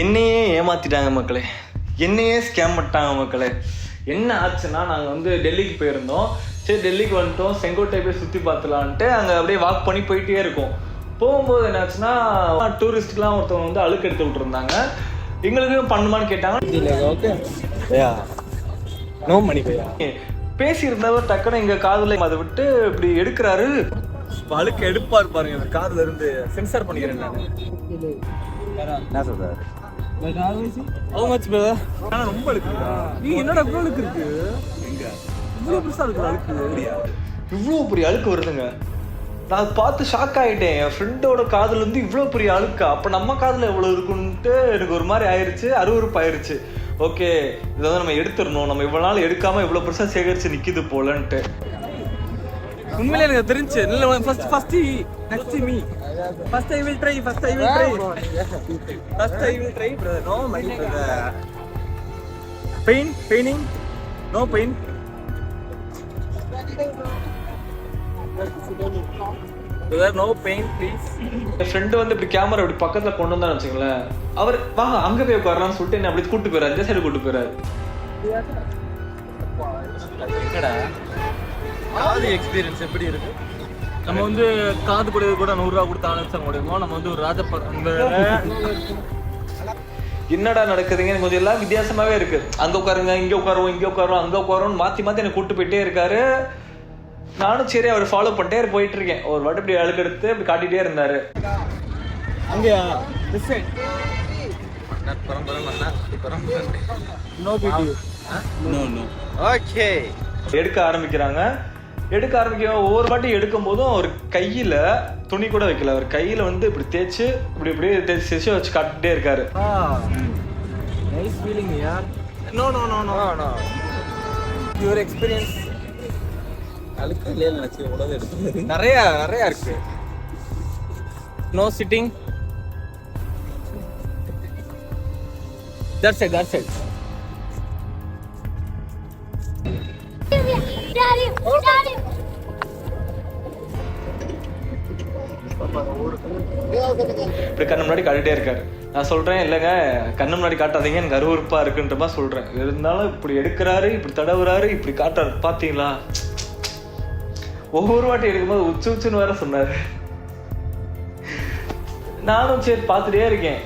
என்னையே ஏமாத்திட்டாங்க மக்களே. என்னையே ஸ்கேம் பண்ணிட்டாங்க மக்களே. என்ன ஆச்சுன்னா நாங்கள் வந்து டெல்லிக்கு போயிருந்தோம். சரி டெல்லிக்கு வந்துட்டோம். செங்கோட்டை போய் சுற்றி பார்த்துலான்ட்டு அங்கே அப்படியே வாக் பண்ணி போயிட்டே இருக்கோம். போகும்போது என்னாச்சுன்னா டூரிஸ்ட்லாம் ஒருத்தவங்க வந்து அழுக்கு எடுத்து விட்டுருந்தாங்க. எங்களுக்கு பண்ணுமான்னு கேட்டாங்க. ஓகே நோ மணி பையா? பேசியிருந்தவர் டக்குன்னு எங்க காதுல அதை விட்டு இப்படி எடுக்கிறாரு. அழுக்கு எடுப்பார் பாருங்க காதுல இருந்து சென்சார் பண்ணிக்கிறேன் நான். என்ன சொல்றாரு? ஹவு மச் பிரதர் ஆனா ரொம்ப அழுக்கு நீ என்னடா இவ்வளவு அழுக்கு இருக்கு எங்க? இவ்வளவு பெருசா இருக்கு அழுக்கு. இவ்வளோ பெரிய அழுக்கு வருதுங்க. நான் பார்த்து ஷாக் ஆகிட்டேன் என் ஃப்ரெண்டோட காதுல இருந்து இவ்வளோ பெரிய அழுக்கா? அப்போ நம்ம காதில் எவ்வளோ இருக்குன்ட்டு எனக்கு ஒரு மாதிரி ஆயிருச்சு அருவருப்பு ஆயிருச்சு ஓகே இதை வந்து நம்ம எடுத்துடணும். நம்ம இவ்வளோ நாள் எடுக்காம இவ்வளோ பெருசாக சேகரிச்சு நிற்கிது போலன்ட்டு. உண்மையிலே எனக்கு தெரிஞ்சு இல்ல first first next me first I will try first I will try first I will try brother no money brother pain paining no pain brother no pain please N friend வந்து இப்படி கேமரா இப்படி பக்கத்தில் கொண்டு வந்தான்னு வச்சுங்களேன் அவர் வாங்க அங்கே போய் உட்காரலாம்னு சொல்லிட்டு என்ன அப்படி கூட்டு போயிறாரு. இந்த சைடு கூட்டு போயிறாரு. என்னடா? எக்ஸ்பீரியன்ஸ் எப்படி இருக்கு? நம்ம வந்து காது கூட கூட நூறுரூவா கொடுத்து ஆலோசனை முடியுமோ நம்ம வந்து ஒரு ராஜப்ப என்னடா நடக்குதுங்க? கொஞ்சம் எல்லாம் வித்தியாசமாவே இருக்கு. அங்க உட்காருங்க இங்க உட்காருவோம் இங்க உட்காருவோம் அங்க உட்காருவோம் மாத்தி மாத்தி எனக்கு கூட்டு போயிட்டே இருக்காரு. நானும் சரி அவர் ஃபாலோ பண்ணிட்டே போயிட்டு இருக்கேன். ஒரு வாட்டி இப்படி அழுக்கெடுத்து இப்படி காட்டிட்டே இருந்தாரு. அங்கயா? திஸ் சைட் நோ பிடி நோ நோ ஓகே எடுக்க ஆரம்பிக்கிறாங்க. எடுக்க ஆரம்பிக்க ஒவ்வொரு வாட்டி எடுக்கும் போதும் அவர் கையில துணி கூட வைக்கல. அவர் கையில வந்து இப்படி தேய்ச்சு இப்படி இப்படி தேய்ச்சி தேய்ச்சி வச்சு காட்டிட்டே இருக்காரு. நைஸ் ஃபீலிங் யார் no no no no no your experience அழுக்கு இல்லையா நினைச்சு? உடனே எடுத்து நிறைய நிறைய இருக்கு. No sitting that side that side இப்படி கண்ணு முன்னாடி காட்டிட்டே இருக்காரு. நான் சொல்றேன் இல்லைங்க கண்ணு முன்னாடி காட்டாதீங்க எனக்கு அருவருப்பா இருக்குன்ற மாதிரி சொல்றேன். இருந்தாலும் இப்படி எடுக்கிறாரு இப்படி தடவுறாரு இப்படி காட்டுறாரு. பாத்தீங்களா? ஒவ்வொரு வாட்டி எடுக்கும்போது உச்சு உச்சுன்னு வேற சொன்னாரு. நானும் சரி பார்த்துட்டே இருக்கேன்.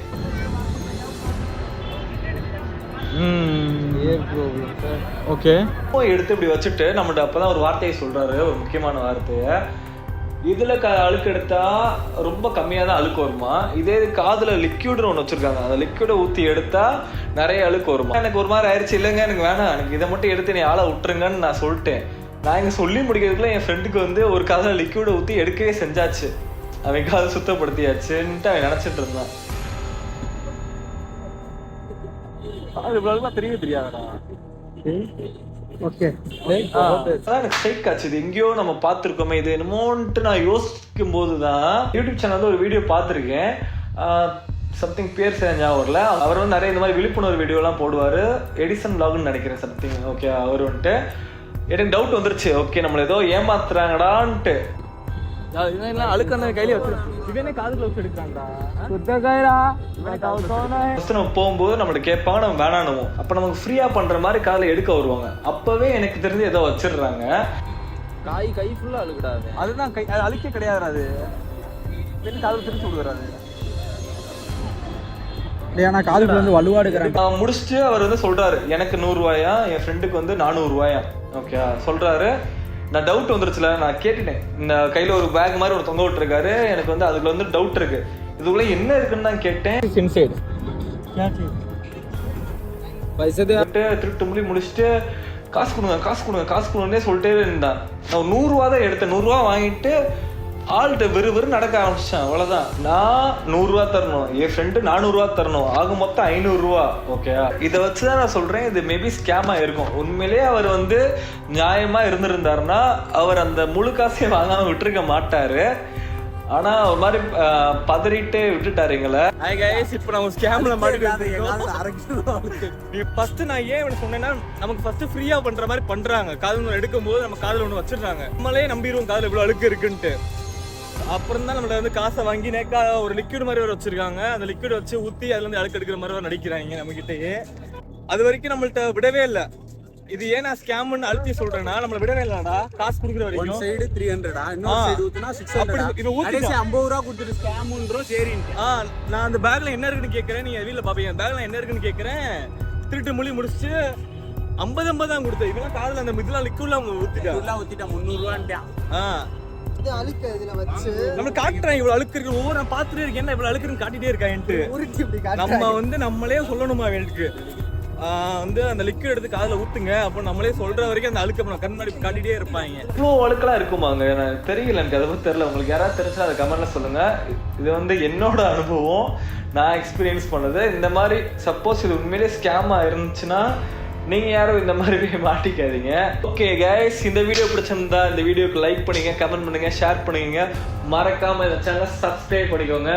ஓகே. எடுத்து இப்படி வச்சுட்டு நம்மகிட்ட அப்பதான் ஒரு வார்த்தையை சொல்றாரு ஒரு முக்கியமான வார்த்தையை. இதுல க அழுக்கு எடுத்தா ரொம்ப கம்மியா தான் அழுக்கு வருமா? இதே இது காதுல லிக்யூட்னு ஒன்று வச்சிருக்காங்க. அந்த லிக்யூடை ஊத்தி எடுத்தா நிறைய அழுக்கு வருமா? எனக்கு ஒரு மாதிரி ஆயிடுச்சு இல்லைங்க எனக்கு வேணாம். எனக்கு இதை மட்டும் எடுத்து நீ ஆளை விட்டுருங்கன்னு நான் சொல்லிட்டேன். நான் இங்க சொல்லி முடிக்கிறதுக்குள்ள என் ஃப்ரெண்டுக்கு வந்து ஒரு காதுல லிக்யூடை ஊத்தி எடுக்கவே செஞ்சாச்சு. அவன் காதை சுத்தப்படுத்தியாச்சுன்ட்டு அவன் நினைச்சிட்டு இருந்தான். அது தெரியவே தெரியாதடா. ஓகே அதான் எனக்கு ஷேக் ஆச்சு. இது எங்கேயோ நம்ம பார்த்துருக்கோமே. இது என்னமோன்ட்டு நான் யோசிக்கும் போது தான் யூடியூப் சேனல்ல ஒரு வீடியோ பார்த்துருக்கேன். சம்திங் பேர் சரியா வரல. அவர் வந்து நிறைய இந்த மாதிரி விழிப்புணர்வு வீடியோலாம் போடுவார். எடிசன் பிளாக்னு நினைக்கிறேன் சம்திங் ஓகே அவர் வந்துட்டு. எனக்கு டவுட் வந்துருச்சு. ஓகே நம்மள ஏதோ ஏமாத்துறாங்கடான்ட்டு. இதெல்லாம் அழுக்கு அந்த கையில வச்சு இவனே காது க்ளவுஸ் எடுக்கிறான்டா ஃபஸ்ட்டு நம்ம போகும்போது நம்மள்ட்ட கேட்பாங்க நம்ம வேணானுவோம் அப்போ நமக்கு ஃப்ரீயாக பண்ணுற மாதிரி காதில் எடுக்க வருவாங்க. அப்போவே எனக்கு தெரிஞ்சு ஏதோ வச்சிடுறாங்க. காய் கை ஃபுல்லா அழுகுடாது அதுதான் கை அது அழுக்கே கிடையாது அது. பெண் காது திருச்சி விடுறாரு ஏன்னா காதுக்குள்ள வந்து முடிச்சுட்டு அவர் வந்து சொல்றாரு எனக்கு நூறுரூவாயா என் ஃப்ரெண்டுக்கு வந்து நானூறுரூவாயா ஓகே சொல்றாரு. நான் டவுட் வந்துருச்சுல நான் கேட்டுட்டேன். இந்த கையில் ஒரு பேக் மாதிரி ஒரு தொங்க விட்டுருக்காரு. எனக்கு வந்து அதுக்குள்ள வந்து டவுட் இருக்கு. இதுக்குள்ள என்ன இருக்குன்னு தான் கேட்டேன். இன்சைடு வயசுட்டு திருட்டு முடி முடிச்சுட்டு காசு கொடுங்க காசு கொடுங்க காசு கொடுங்கன்னே சொல்லிட்டே இருந்தான். நான் நூறுரூவா தான் எடுத்தேன். நூறுரூவா வாங்கிட்டு ஆள்கிட்ட வெறு வெறு நடக்க ஆரம்பிச்சேன் அவ்வளோதான் நான் நூறுரூவா தரணும். என் ஃப்ரெண்டு நானூறுரூவா தரணும். ஆக மொத்தம் ஐநூறுரூவா. ஓகே இதை வச்சு தான் நான் சொல்கிறேன் இது மேபி ஸ்கேமாக இருக்கும். உண்மையிலேயே அவர் வந்து நியாயமாக இருந்திருந்தாருன்னா அவர் அந்த முழு காசையும் வாங்காமல் விட்டுருக்க மாட்டார். ஆனால் ஒரு மாதிரி பதறிட்டு விட்டுட்டாரு எங்களை. இப்போ நம்ம ஸ்கேம்ல மாட்டிட்டு நீ ஃபர்ஸ்ட் நான் ஏன் இவனை சொன்னேன்னா நமக்கு ஃபர்ஸ்ட் ஃப்ரீயா பண்ற மாதிரி பண்றாங்க. காது ஒன்று எடுக்கும்போது நம்ம காதுல ஒன்று வச்சிடுறாங்க. நம்மளே நம்பிடுவோம். காதுல இவ்வளவு அழுக்கு இருக்குன்ட்டு. அப்புறம் தான் நம்மள வந்து காசை வாங்கி நேக்கா ஒரு லிக்விட் மாதிரி வேற வச்சிருக்காங்க. அந்த லிக்விட் வச்சு ஊத்தி அதுல இருந்து அழுக்கு எடுக்கிற மாதிரி நடிக்கிறாங்க நம்ம கிட்டயே அது வரைக்கும் நம்மள்ட்ட விடவே இல்ல. இது ஏன் ஸ்கேம்னு அழுத்தி சொல்றேன்னா நம்மள விடவே இல்லடா. காசு கொடுக்குற வரைக்கும். சைடு த்ரீ ஹண்ட்ரடா ஆ. இன்னொரு சைடு ஊத்துனா சிக்ஸ் அப்படி ஹண்ட்ரட் இவன் ஊத்திட்டான். கடைசி ஐம்பது ரூபா கொடுத்துட்டு ஸ்கேமுன்றோம் சரின்ட்டு. ஆ நான் அந்த பேக்ல என்ன இருக்குன்னு கேக்குறேன். நீங்க வீட்ல பாப்பீங்க. பேக்ல என்ன இருக்குன்னு கேக்குறேன். திருட்டு மொழி முடிச்சுட்டு ஐம்பது ஐம்பது தான் கொடுத்தேன். இதெல்லாம் காதுல அந்த இதெல்லாம் லிக்விட்லாம் அவங்க ஊத்திட்டா. ஃபுல்லாக ஊற்றிட்டா முந்நூறுவான்ட்டான். இது அழுக்க இதுல வச்சு நம்ம காட்டுறேன் இவ்வளவு அழுக்கு இருக்கு ஒவ்வொரு நான் பாத்துட்டே இருக்கேன். என்ன இவ்வளவு அழுக்குன்னு காட்டிட்டே இப்படி நம்ம வந்து நம்மளே சொல்லணுமா அவனுக்கு வந்து அந்த லிக்விட் எடுத்து காதுல ஊத்துங்க. அப்போ நம்மளே சொல்ற வரைக்கும் அந்த அழுக்க கண் முன்னாடி காட்டிட்டே இருப்பாங்க. இவ்வளோ அழுக்கெல்லாம் இருக்குமாங்க? எனக்கு தெரியல. எனக்கு அதை பற்றி தெரியல. உங்களுக்கு யாராவது தெரிஞ்சா அதை கமெண்ட்ல சொல்லுங்க. இது வந்து என்னோட அனுபவம். நான் எக்ஸ்பீரியன்ஸ் பண்ணது. இந்த மாதிரி சப்போஸ் இது உண்மையிலேயே ஸ்கேமாக இருந்துச்சுன்னா நீங்க யாரும் இந்த மாதிரி மாட்டிக்காதீங்க. ஓகே கைஸ் இந்த வீடியோ பிடிச்சிருந்தா இந்த வீடியோக்கு லைக் பண்ணுங்க கமெண்ட் பண்ணுங்க ஷேர் பண்ணுங்க. மறக்காம இந்த சேனலை சப்ஸ்கிரைப் பண்ணிக்கோங்க.